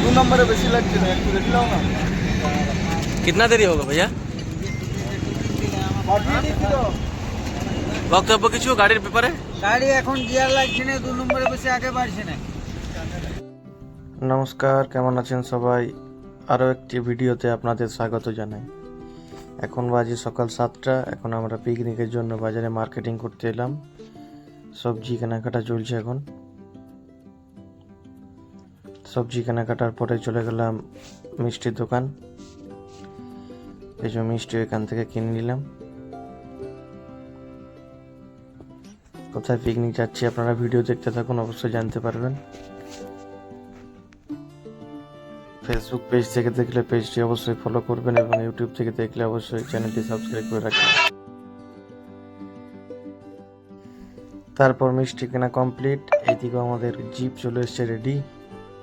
দু নম্বরে বেশি লাগছে না একটু দেখে নাও না कितना देरी होगा भैया পাঠিয়ে দিচ্ছি তো বক্তব্য কিছু গাড়ির ব্যাপারে গাড়ি এখন গিয়ার লাগছে না দু নম্বরে বসে আগে বাড়ছে না নমস্কার কেমন আছেন সবাই আরও একটি ভিডিওতে আপনাদের স্বাগত জানাই এখন বাজে সকাল সাতটা এখন আমরা পিকনিকের জন্য বাজারে মার্কেটিং করতে এলাম সবজি কেনাকাটা চলছে এখন সবজি কেনাকাটার পরে চলে গেলাম মিষ্টির দোকান। কিছু মিষ্টি এখান থেকে কিনে নিলাম। কোথায় পিকনিক যাচ্ছি আপনারা ভিডিও দেখতে থাকুন, অবশ্যই জানতে পারবেন। ফেসবুক পেজ থেকে দেখলে পেজটি অবশ্যই ফলো করবেন এবং ইউটিউব থেকে দেখলে অবশ্যই চ্যানেলটি সাবস্ক্রাইব করে রাখবেন। তারপর মিষ্টি কেনা কমপ্লিট এইদিকেও আমাদের জিপ চলে এসছে রেডি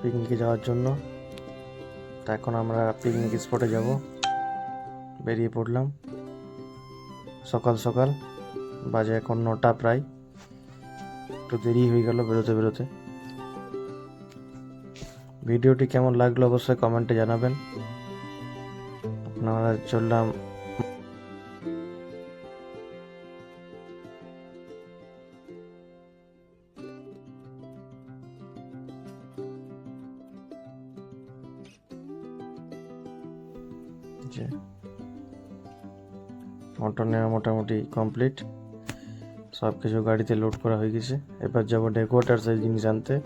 পিকনিকে যাওয়ার জন্য। তা এখন আমরা পিকনিক স্পটে যাব। বেরিয়ে পড়লাম। সকাল সকাল, বাজে এখন নটা প্রায়। একটু দেরি হয়ে গেল বেরোতে বেরোতে। ভিডিওটি কেমন লাগল অবশ্যই কমেন্টে জানাবেন। আপনারা চললাম যে অটো নেওয়া মোটামুটি কমপ্লিট। সব কিছু গাড়িতে লোড করা হয়ে গেছে। এবার যাব ডেকোয়াটার সাইজ জিনিস আনতে।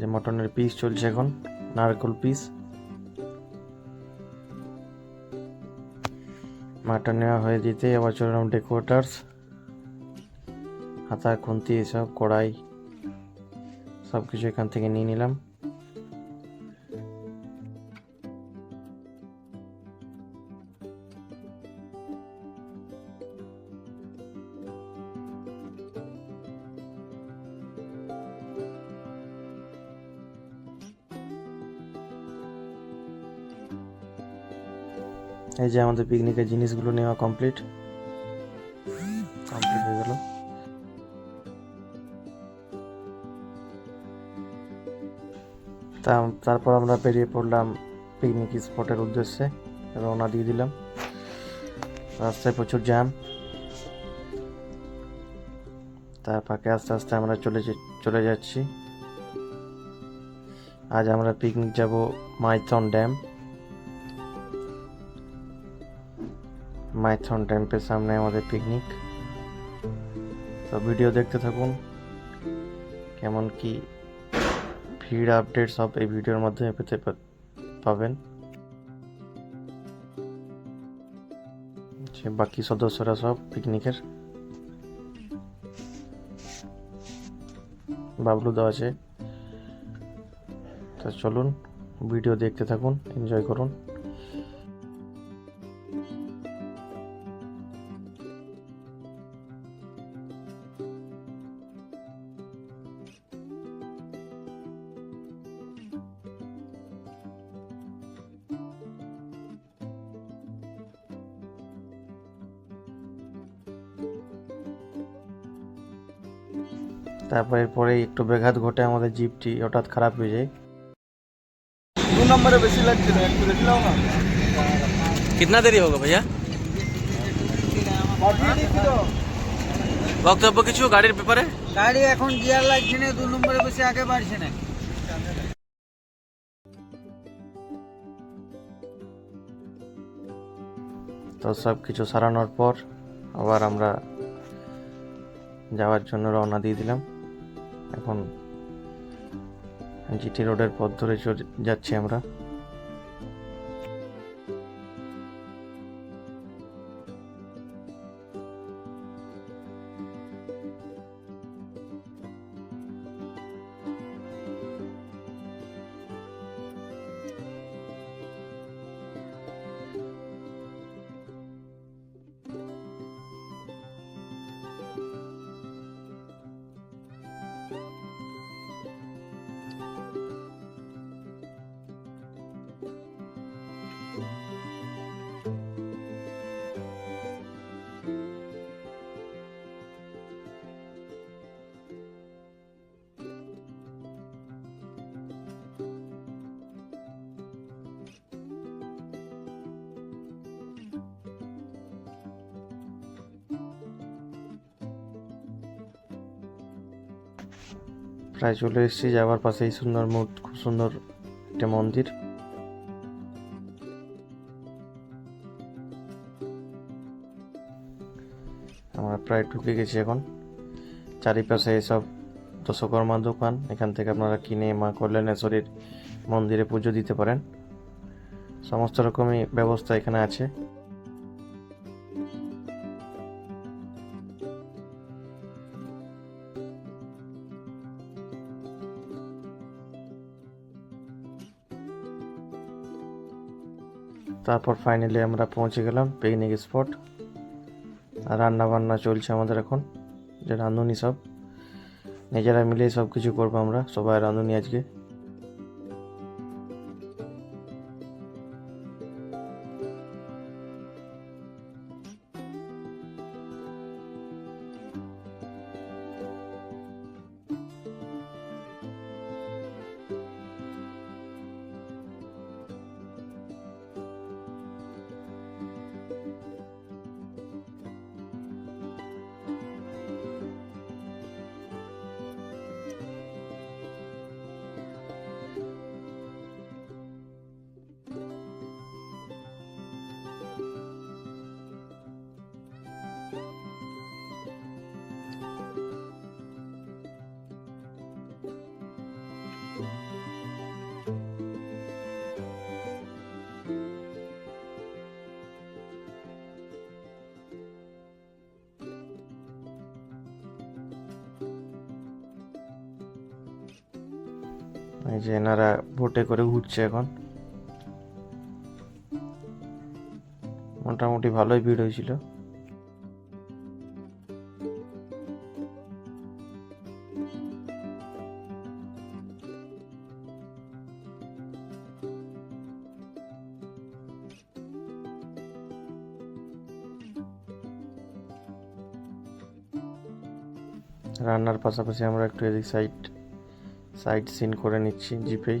যে মটনের পিস চলছে এখন, নারকল পিস মাটন নেওয়া হয়ে যেতে আবার চললাম ডেকোরেটার্স হাতা, খুন্তি, এসব, কড়াই সব কিছু এখান থেকে নিয়ে নিলাম। এই যে আমাদের পিকনিকের জিনিসগুলো নেওয়া কমপ্লিট কমপ্লিট হয়ে গেল। তারপর আমরা বেরিয়ে পড়লাম পিকনিক স্পটের উদ্দেশ্যে। রওনা দিয়ে দিলাম। রাস্তায় প্রচুর জ্যাম তার ফাঁকে আস্তে আস্তে আমরা চলে চলে যাচ্ছি। আজ আমরা পিকনিক যাব মাইথন ড্যাম। মাইথন ট্যাম্পের সামনে আমাদের পিকনিক। তো ভিডিও দেখতে থাকুন। কেমন কি ভিড় আপডেট সব এই ভিডিওর মাধ্যমে পেতে পাবেন। যে বাকি সদস্যরা সব পিকনিকের বাবলু দেওয়া আছে। তা চলুন, ভিডিও দেখতে থাকুন এনজয় করুন। তারপর এরপরে একটু ব্যাঘাত ঘটে আমাদের জিপটি হঠাৎ খারাপ হয়ে যায় দু নম্বরে বেশি লাগছে না একটু দেখে নাও না कितना देरी होगा भैया পাঠিয়ে দিচ্ছি তো বক্তব্য কিছু গাড়ির ব্যাপারে গাড়ি এখন গিয়ার লাগছে না দু নম্বরে বসে আগে বাড়ছে না তো সব কিছু সারানোর পর আবার আমরা যাওয়ার জন্য রওনা দিয়ে দিলাম এখন জিটি রোডের পথ ধরে যাচ্ছি আমরা। প্রায় চলে এসেছি, যাওয়ার পাশেই সুন্দর মুড খুব সুন্দর একটা মন্দির। আমরা প্রায় ঢুকে গেছি এখন। চারিপাশে এসব দশকর্মা দোকান, এখান থেকে আপনারা কিনে মা কল্যাণেশ্বরীর মন্দিরে পুজো দিতে পারেন। সমস্ত রকমই ব্যবস্থা এখানে আছে। তারপর ফাইনালি আমরা পৌঁছে গেলাম পিকনিক স্পট আর রান্না বান্না চলছে আমাদের এখন, যে রাঁধুনি সব। নিজেরা মিলেই সব কিছু করব আমরা, সবাই রাঁধুনি আজকে। যে এনারা ভোটে করে ঘুরছে এখন। মোটামুটি ভালোই ভিড় হয়েছিল। রান্নার পাশাপাশি আমরা একটু এদিক সাইড সাইড সিন করে নিচ্ছি জিপেই।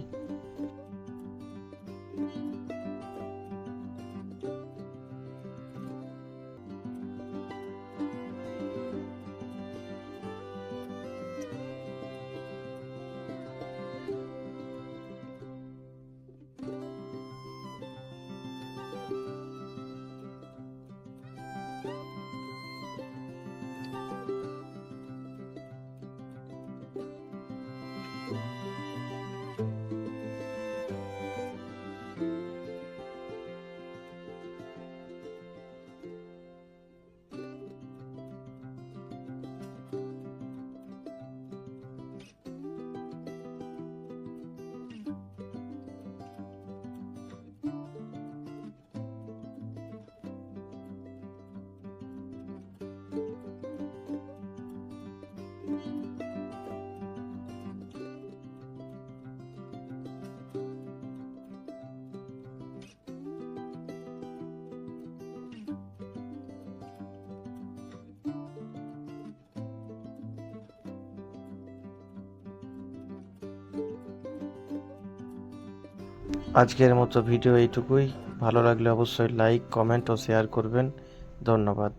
আজকের মতো ভিডিও এইটুকুই। ভালো লাগলে অবশ্যই লাইক কমেন্ট ও শেয়ার করবেন। ধন্যবাদ।